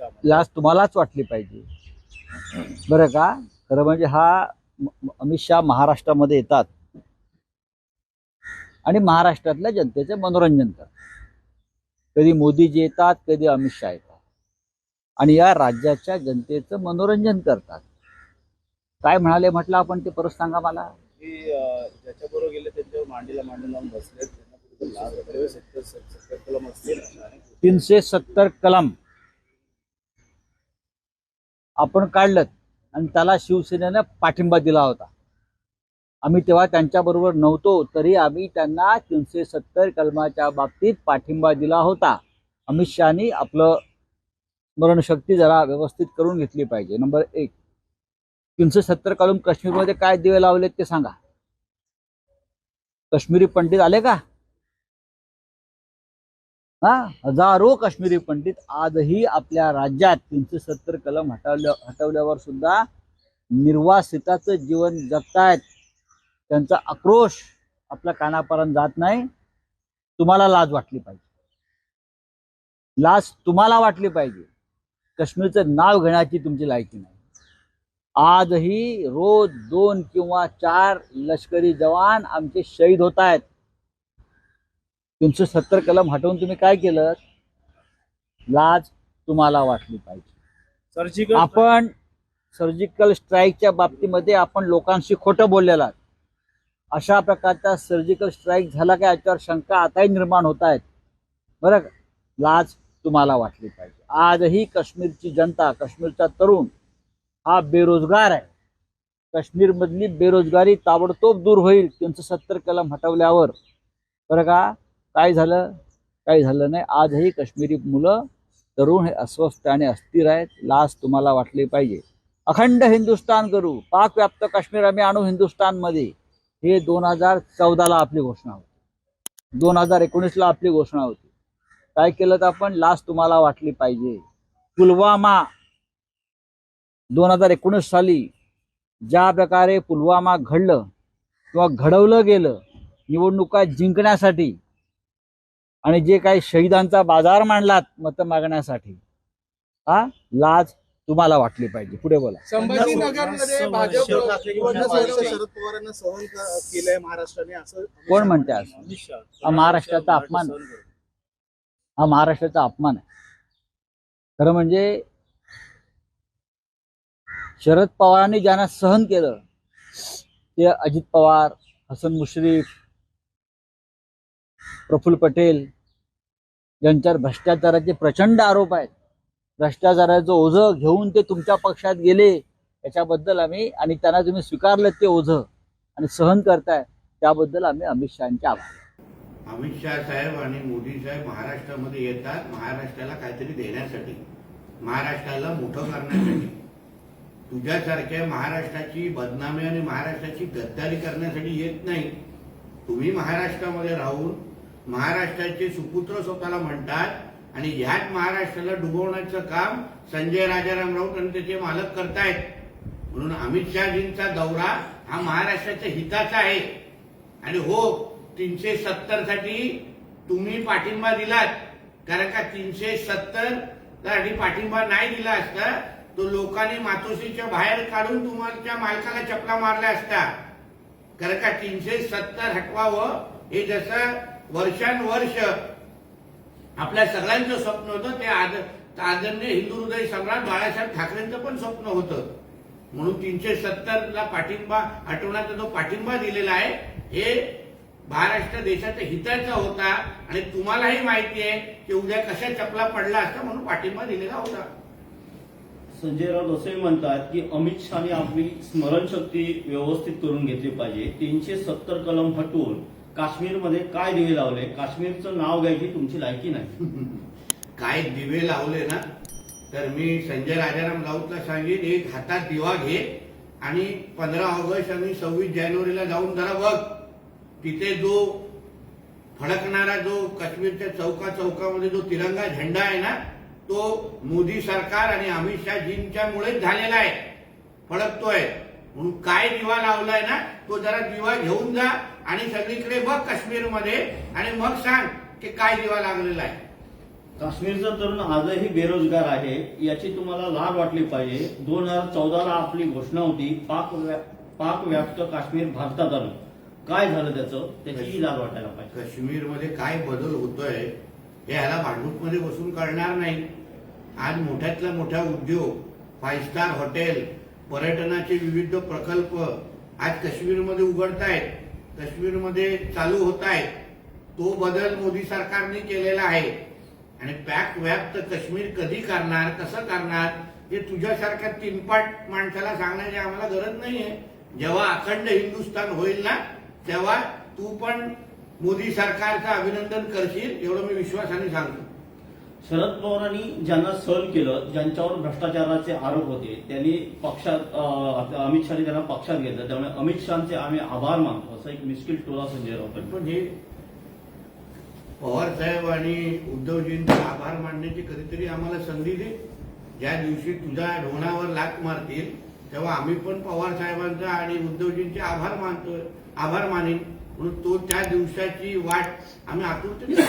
लाच तुम्हालाच वाटली पाहिजे. बरं का? खरं म्हणजे हा अमित शहा महाराष्ट्रामध्ये येतात. आणि महाराष्ट्रातल्या जनतेचे मनोरंजन करतात. कधी मोदीजी येतात कधी अमित शहा येतात. आणि या राज्याच्या जनतेचं मनोरंजन करतात. काय म्हणाले म्हटलं आपण ते परत सांगा मला? ज्याच्याबरोबर गेले त्यांच्यावर मांडीला मांडून लावून बसले लाज तीनशे सत्तर कलम. आपण काढलं आणि त्याला शिवसेनेनं पाठिंबा दिला होता. आम्ही तेव्हा त्यांच्याबरोबर नव्हतो तरी आम्ही त्यांना तीनशे सत्तर कलमाच्या बाबतीत पाठिंबा दिला होता. अमित शहानी आपलं स्मरणशक्ती जरा व्यवस्थित करून घेतली पाहिजे. नंबर एक. तीनशे सत्तर कलम काश्मीरमध्ये काय दिवे लावलेत ते सांगा. काश्मीरी पंडित आले का? हा? हजारो काश्मीरी पंडित आजही आपल्या राज्यात तीनशे सत्तर कलम हटवल्या हटवल्यावर सुद्धा निर्वासिताचं जीवन जगतायत. त्यांचा आक्रोश आपल्या कानापर्यंत जात नाही. तुम्हाला लाज वाटली पाहिजे. लाज तुम्हाला वाटली पाहिजे. काश्मीरचं नाव घेण्याची तुमची लायकी नाही. आजही रोज दोन किंवा चार लष्करी जवान आमचे शहीद होत आहेत तीनशे सत्तर कलम हटवून तुम्ही काय केलं? लाज तुम्हाला वाटली पाहिजे. सर्जिकल आपण सर्जिकल स्ट्राईकच्या बाबतीमध्ये आपण लोकांशी खोटं बोललेला. अशा प्रकारचा सर्जिकल स्ट्राईक झाला का याच्यावर शंका आताही निर्माण होत आहेत. बरं? लाज तुम्हाला वाटली पाहिजे. आजही काश्मीरची जनता काश्मीरचा तरुण हा बेरोजगार आहे. काश्मीरमधली बेरोजगारी ताबडतोब दूर होईल. तीनशे सत्तर कलम हटवल्यावर. बरं का? काय झालं? काय झालं नाही? आजही काश्मीरी मुलं तरुण हे अस्वस्थ आणि अस्थिर आहेत. लाज तुम्हाला वाटली पाहिजे. अखंड हिंदुस्तान करू. पाक व्याप्त काश्मीर आम्ही आणू हिंदुस्तानमध्ये हे दोन हजार चौदाला आपली घोषणा होती. दोन हजार एकोणीसला आपली घोषणा होती. काय केलं तर आपण? लाज तुम्हाला वाटली पाहिजे. पुलवामा दोन हजार एकोणीस साली ज्या प्रकारे पुलवामा घडलं किंवा घडवलं गेलं निवडणुका जिंकण्यासाठी आणि जे काही शहीदांचा बाजार मांडलात मत मागण्यासाठी हा लाज तुम्हाला वाटली पाहिजे. पुढे बोला. संभाजीनगरमध्ये भाजप शरद पवारांना सहन क- केलंय महाराष्ट्राने असं कोण म्हणते असं हा महाराष्ट्राचा अपमान. हा महाराष्ट्राचा अपमान आहे. खरं म्हणजे शरद पवारांनी ज्यांना सहन केलं ते अजित पवार हसन मुश्रीफ प्रफुल्ल पटेल ज्यांच्यावर भ्रष्टाचाराचे प्रचंड आरोप आहेत. भ्रष्टाचाराचं ओझं घेऊन ते तुमच्या पक्षात गेले याच्याबद्दल आम्ही आणि त्यांना तुम्ही स्वीकारलं ते ओझं आणि सहन करताय त्याबद्दल आम्ही अमित शहाचे आभार. अमित शहा साहेब आणि मोदी साहेब महाराष्ट्रामध्ये येतात महाराष्ट्राला काहीतरी देण्यासाठी महाराष्ट्राला मोठं करण्यासाठी. तुझ्यासारख्या महाराष्ट्राची बदनामी आणि महाराष्ट्राची गद्दारी करण्यासाठी येत नाही. तुम्ही महाराष्ट्रामध्ये राहून महाराष्ट्राचे सुपुत्र स्वतःला म्हणतात आणि ह्याच महाराष्ट्राला डुबवण्याचं काम संजय राजाराम राऊत आणि त्याचे मालक करतायत. म्हणून अमित शहाजींचा दौरा हा महाराष्ट्राच्या हिताचा आहे. आणि हो तीनशे सत्तरसाठी तुम्ही पाठिंबा दिलात. कारण का तीनशे सत्तरसाठी पाठिंबा नाही दिला असता तो लोकांनी मातोश्रीच्या बाहेर काढून तुम्हाला मालकाला चपला मारल्या असता. कारण का तीनशे सत्तर हटवावं हे जसं वर्षानुवर्ष आपल्या सगळ्यांचं स्वप्न होतं. ते आद आदरणीय हिंदू हृदय सम्राट बाळासाहेब ठाकरेंचं पण स्वप्न होतं. म्हणून तीनशे सत्तरला पाठिंबा हटवण्याचा जो पाठिंबा दिलेला आहे हे महाराष्ट्र देशाच्या हिताचा होता. आणि तुम्हालाही माहिती आहे की उद्या कशा चपला पडला असता म्हणून पाठिंबा दिलेला होता. संजय राऊत असे म्हणतात की अमित शहाने आपली स्मरणशक्ती व्यवस्थित करून घेतली पाहिजे. तीनशे सत्तर कलम हटवून काश्मीरमध्ये काय दिवे लावले? काश्मीरचं नाव घ्यायची तुमची लायकी नाही. काय दिवे लावले ना? तर मी संजय राजाराम राऊतला सांगेन एक हातात दिवा घे आणि पंधरा ऑगस्ट आणि सव्वीस जानेवारीला जाऊन जरा बघ. तिथे जो फडकणारा जो काश्मीरच्या चौका चौकामध्ये जो तिरंगा झेंडा आहे ना तो मोदी सरकार आणि अमित शहाजींच्यामुळेच झालेला आहे. फडकतोय. म्हणून काय दिवा लावलाय ना तो जरा दिवा घेऊन जा आणि सगळीकडे बघ काश्मीरमध्ये. आणि मग सांग की काय दिवा लागलेला आहे. काश्मीरचा तरुण आजही बेरोजगार आहे याची तुम्हाला लाज वाटली पाहिजे. दोन हजार चौदाला आपली घोषणा होती पाक व्या- पाक व्याप्त काश्मीर भारतात आणू काय झालं त्याचं? त्याचीही लाज वाटायला पाहिजे. काश्मीरमध्ये काय बदल होतोय हे ह्याला भांडूपमध्ये बसून कळणार नाही. आज मोठ्यातल्या मोठ्या उद्योग फाईव्ह स्टार हॉटेल पर्यटनाचे विविध प्रकल्प आज काश्मीरमध्ये उघडतायत काश्मीरमध्ये चालू होत आहेत तो बदल मोदी सरकारने केलेला आहे. आणि पॅक व्याप्त काश्मीर कधी करणार कसं करणार हे तुझ्यासारख्या तीनपाट माणसाला सांगण्याची आम्हाला गरज नाहीये. जेव्हा अखंड हिंदुस्थान होईल ना तेव्हा तू पण मोदी सरकारचं अभिनंदन करशील एवढं मी विश्वासाने सांगतो. शरद पवारांनी ज्यांना सहन केलं ज्यांच्यावर भ्रष्टाचाराचे आरोप होते त्यांनी पक्षात अमित शहाने त्यांना पक्षात घेतलं. त्यामुळे अमित शहाचे आम्ही आभार मानतो. असं एक मिस्किल टोला संजय राऊत पण हे पवार साहेब आणि उद्धवजींचे आभार मानण्याची कधीतरी आम्हाला संधी दे. ज्या दिवशी तुझ्या ढोणावर लात मारतील तेव्हा आम्ही पण पवार साहेबांचा आणि उद्धवजींचे आभार मानतोय आभार मानेन. म्हणून तो त्या दिवसाची वाट आम्ही आतुरतेने